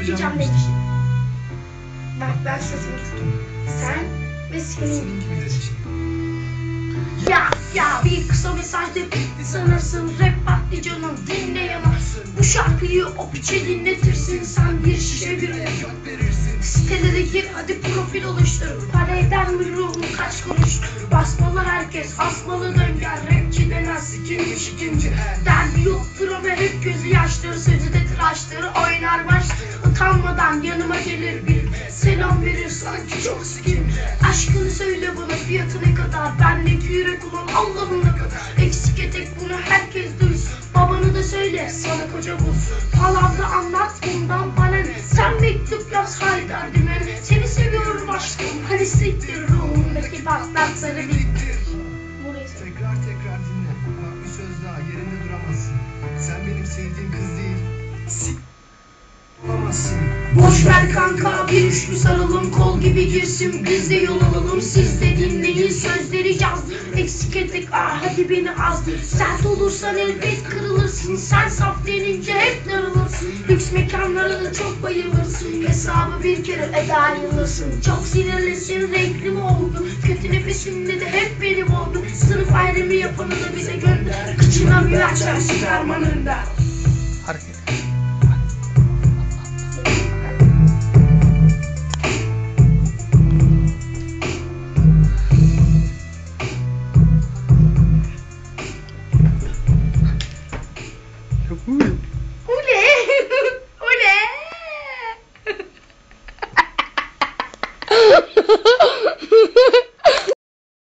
yapacağım ne işi? Bak ben sesimi tuttum. Sen ve senin Ya ya bir kısa mesaj de bitti sanırsın Rap patlıcanım dinleyemezsin Bu şarkıyı o piçe dinletirsin Sen bir şişe bir Sitelere gir hadi profil oluştur. Para eden bir ruhun kaç kuruş Basmalı herkes asmalı dön gel Rapçi denen sikinci şikinci yaştır Sözü de tıraştır oynar baş. Utanmadan yanıma gelir bir Selam verir sanki çok sikim Aşkını söyle bana fiyatı ne kadar? Bendeki yürek olan Allah'ın ne kadar? Eksik etek bunu herkes duysun. Babanı da söyle sana koca bul Palavra anlat bundan bana ne? Sen mektup yaz hay derdime Seni seviyorum aşkım Hani siktir ruhumdaki patlakları bitti sevdiğim kız değil. Sik. Olamazsın. Boş ver kanka bir üçlü saralım kol gibi girsin. Biz de yol alalım siz de dinleyin. Sözleri yaz eksik etek ah hadi beni az. Sert olursan elbet kırılırsın sen saf denince hep darılırsın. Lüks mekanlara da çok bayılırsın hesabı bir kere eda ayrılırsın çok sinirlisin renkli mi oldun? Kötü nefesimle de hep benim oldun. Sınıf ayrımı yapanı da bize gönder. Kıçına bir açar çıkarmanın der Mulher! Mulher!